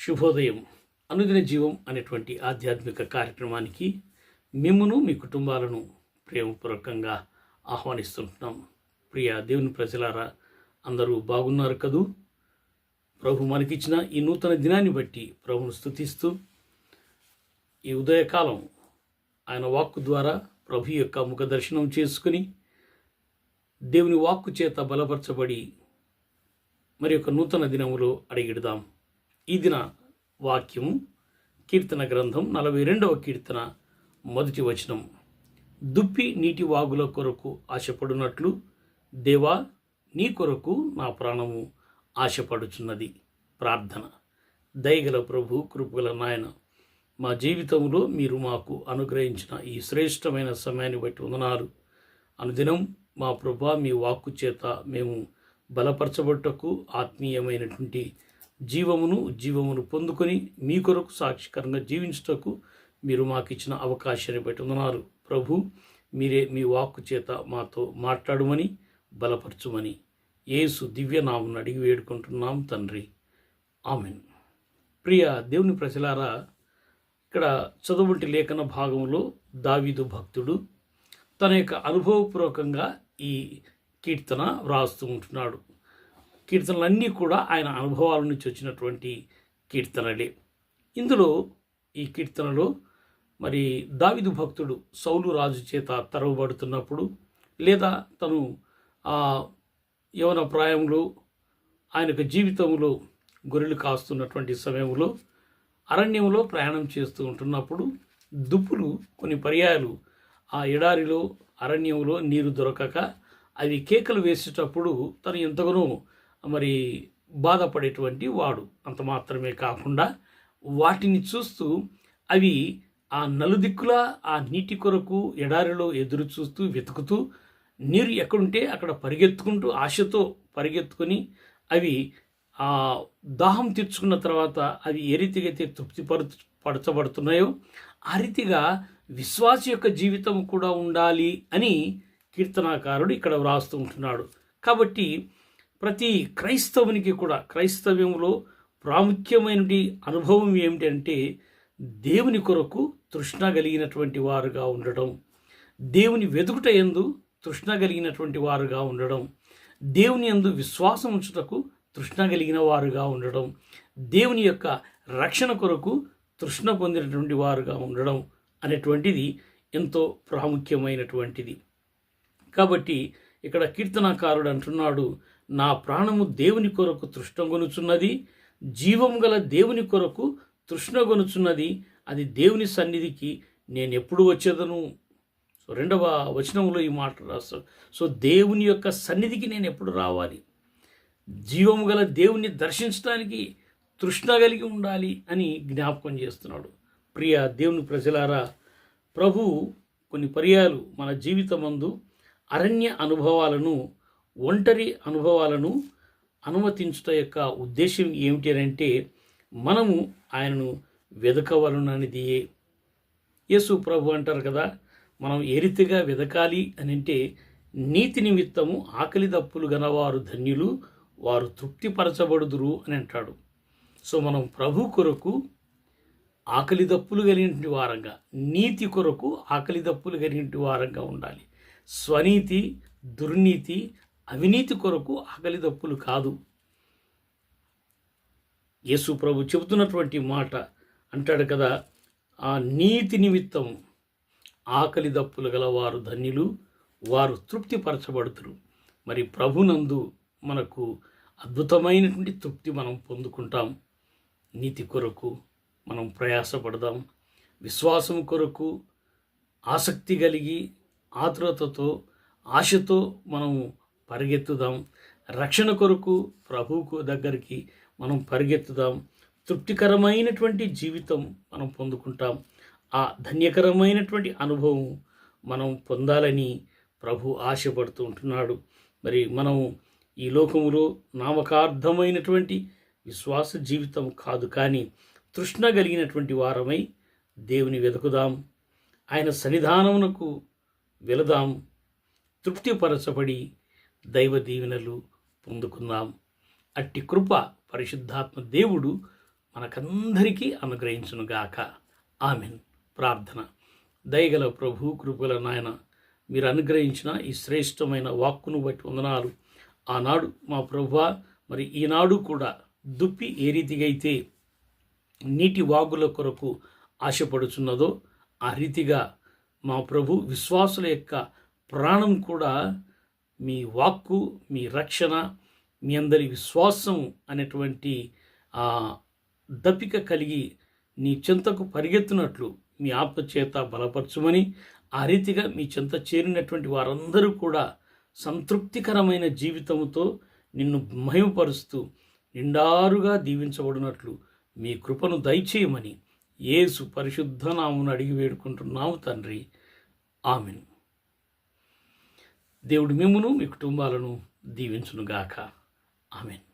శుభోదయం. అనుదిన జీవం అనేటువంటి ఆధ్యాత్మిక కార్యక్రమానికి మిమ్మును మీ కుటుంబాలను ప్రేమపూర్వకంగా ఆహ్వానిస్తుంటున్నాం. ప్రియ దేవుని ప్రజలారా అందరూ బాగున్నారు కదూ? ప్రభు మనకిచ్చిన ఈ నూతన దినాన్ని బట్టి ప్రభును స్తుతిస్తూ ఈ ఉదయకాలం ఆయన వాక్కు ద్వారా ప్రభు యొక్క ముఖ దర్శనం చేసుకుని దేవుని వాక్కు చేత బలపరచబడి మరి ఒక నూతన దినములో అడిగిడదాం. ఈ దిన వాక్యము కీర్తన గ్రంథం నలభై రెండవ కీర్తన మొదటి వచనం. దుప్పి నీటి వాగుల కొరకు ఆశపడునట్లు దేవా నీ కొరకు నా ప్రాణము ఆశపడుచున్నది. ప్రార్థన. దయగల ప్రభు కృపగల నాయన మా జీవితంలో మీరు మాకు అనుగ్రహించిన ఈ శ్రేష్టమైన సమయాన్ని బట్టి వందనాలు. అనుదినం మా ప్రభా మీ వాక్కు చేత మేము బలపరచబట్టకు ఆత్మీయమైనటువంటి జీవమును జీవమును పొందుకొని మీ కొరకు సాక్షికరంగా జీవించుటకు మీరు మాకు ఇచ్చిన అవకాశాన్ని బట్టి ఉన్నారు ప్రభు మీరే మీ వాక్కు చేత మాతో మాట్లాడమని బలపరచుమని ఏసు దివ్యనామం అడిగి వేడుకుంటున్నాం తండ్రి. ఆమెన్. ప్రియ దేవుని ప్రజలారా ఇక్కడ చదువుంటి లేఖన భాగంలో దావీదు భక్తుడు తన యొక్క అనుభవపూర్వకంగా ఈ కీర్తన వ్రాస్తూ ఉంటున్నాడు. కీర్తనలన్నీ కూడా ఆయన అనుభవాల నుంచి వచ్చినటువంటి కీర్తనలే. ఇందులో ఈ కీర్తనలో మరి దావిదు భక్తుడు సౌలు రాజు చేత తరవబడుతున్నప్పుడు లేదా తను ఆ యవన ప్రాయంలో ఆయన యొక్క జీవితంలో గొర్రెలు కాస్తున్నటువంటి సమయంలో అరణ్యంలో ప్రయాణం చేస్తూ ఉంటున్నప్పుడు దుప్పులు కొన్ని పర్యాయాలు ఆ ఎడారిలో అరణ్యంలో నీరు దొరకక అవి కేకలు వేసేటప్పుడు తను ఎంతగానో మరి బాధపడేటువంటి వాడు. అంత మాత్రమే కాకుండా వాటిని చూస్తూ అవి ఆ నలుదిక్కుల ఆ నీటి కొరకు ఎడారిలో ఎదురు చూస్తూ వెతుకుతూ నీరు ఎక్కడుంటే అక్కడ పరిగెత్తుకుంటూ ఆశతో పరిగెత్తుకొని అవి ఆ దాహం తీర్చుకున్న తర్వాత అవి ఏ రీతిగా అయితే తృప్తిపరు పరచబడుతున్నాయో ఆ రీతిగా విశ్వాస యొక్క జీవితం కూడా ఉండాలి అని కీర్తనాకారుడు ఇక్కడ వ్రాస్తూ ఉంటున్నాడు. కాబట్టి ప్రతి క్రైస్తవునికి కూడా క్రైస్తవ్యంలో ప్రాముఖ్యమైనటి అనుభవం ఏమిటంటే దేవుని కొరకు తృష్ణ కలిగినటువంటి వారుగా ఉండడం. దేవుని వెదుకుట ఎందు తృష్ణ కలిగినటువంటి వారుగా ఉండడం. దేవుని యందు విశ్వాసం ఉంచుటకు తృష్ణ కలిగిన వారుగా ఉండడం. దేవుని యొక్క రక్షణ కొరకు తృష్ణ పొందినటువంటి వారుగా ఉండడం అనేటువంటిది ఎంతో ప్రాముఖ్యమైనటువంటిది. కాబట్టి ఇక్కడ కీర్తనాకారుడు అంటున్నాడు నా ప్రాణము దేవుని కొరకు తృష్ణగొనుచున్నది జీవం గల దేవుని కొరకు తృష్ణగొనుచున్నది అది దేవుని సన్నిధికి నేను ఎప్పుడు వచ్చేదను? సో రెండవ వచనంలో ఈ మాట రాస్తాడు సో దేవుని యొక్క సన్నిధికి నేను ఎప్పుడు రావాలి? జీవము గల దేవుని దర్శించడానికి తృష్ణ కలిగి ఉండాలి అని జ్ఞాపకం చేస్తున్నాడు. ప్రియ దేవుని ప్రజలారా ప్రభు కొన్ని పర్యాలు మన జీవితమందు అరణ్య అనుభవాలను ఒంటరి అనుభవాలను అనుమతించుట యొక్క ఉద్దేశం ఏమిటి అని అంటే మనము ఆయనను వెదకవలననిది. యేసు ప్రభు అంటారు కదా మనం ఏ రీతిగా వెదకాలి అని అంటే నీతి నిమిత్తము ఆకలి దప్పులు గనవారు ధన్యులు వారు తృప్తిపరచబడుదురు అని అంటాడు. సో మనం ప్రభు కొరకు ఆకలి దప్పులు కలిగినటువంటి వారంగా నీతి కొరకు ఆకలి దప్పులు కలిగినటువంటి వారంగా ఉండాలి. స్వనీతి దుర్నీతి అవినీతి కొరకు ఆకలి దప్పులు కాదు. యేసు ప్రభు చెబుతున్నటువంటి మాట అంటాడు కదా ఆ నీతి నిమిత్తం ఆకలి దప్పులు గల వారు ధన్యులు వారు తృప్తిపరచబడుతురు. మరి ప్రభునందు మనకు అద్భుతమైనటువంటి తృప్తి మనం పొందుకుంటాం. నీతి కొరకు మనం ప్రయాసపడదాం. విశ్వాసం కొరకు ఆసక్తి కలిగి ఆతురతతో ఆశతో మనం పరిగెత్తుదాం. రక్షణ కొరకు ప్రభువుకు దగ్గరికి మనం పరిగెత్తుదాం. తృప్తికరమైనటువంటి జీవితం మనం పొందుకుంటాం. ఆ ధన్యకరమైనటువంటి అనుభవం మనం పొందాలని ప్రభు ఆశపడుతూ ఉంటున్నాడు. మరి మనం ఈ లోకములో నామకార్థమైనటువంటి విశ్వాస జీవితం కాదు కానీ తృష్ణ కలిగినటువంటి వారమై దేవుని వెతుకుదాం. ఆయన సన్నిధానమునకు వెళదాం. తృప్తిపరచబడి దైవ దీవెనలు పొందుకుందాం. అట్టి కృప పరిశుద్ధాత్మ దేవుడు మనకందరికీ అనుగ్రహించునుగాక. ఆమెన్. ప్రార్థన. దయగల ప్రభు కృపల నాయన మీరు అనుగ్రహించిన ఈ శ్రేష్టమైన వాక్కును బట్టి వందనాలు. ఆనాడు మా ప్రభువ మరి ఈనాడు కూడా దుప్పి ఏ రీతిగా అయితే నీటి వాగుల కొరకు ఆశపడుచున్నదో ఆ రీతిగా మా ప్రభు విశ్వాసుల యొక్క ప్రాణం కూడా మీ వాక్కు మీ రక్షణ మీ అందరి విశ్వాసం అనేటువంటి ఆ దప్పిక కలిగి నీ చింతకు పరిగెత్తునట్లు మీ ఆత్మచేత బలపరచమని బలపరచుమని ఆ రీతిగా మీ చెంత చేరినటువంటి వారందరూ కూడా సంతృప్తికరమైన జీవితముతో నిన్ను మహిమపరుస్తూ నిండారుగా దీవించబడినట్లు మీ కృపను దయచేయమని యేసు పరిశుద్ధ నామును అడిగి వేడుకుంటున్నాము తండ్రి. ఆమెను. దేవుడు మిమ్మును మీ కుటుంబాలను దీవించునుగాక. ఆమెన్.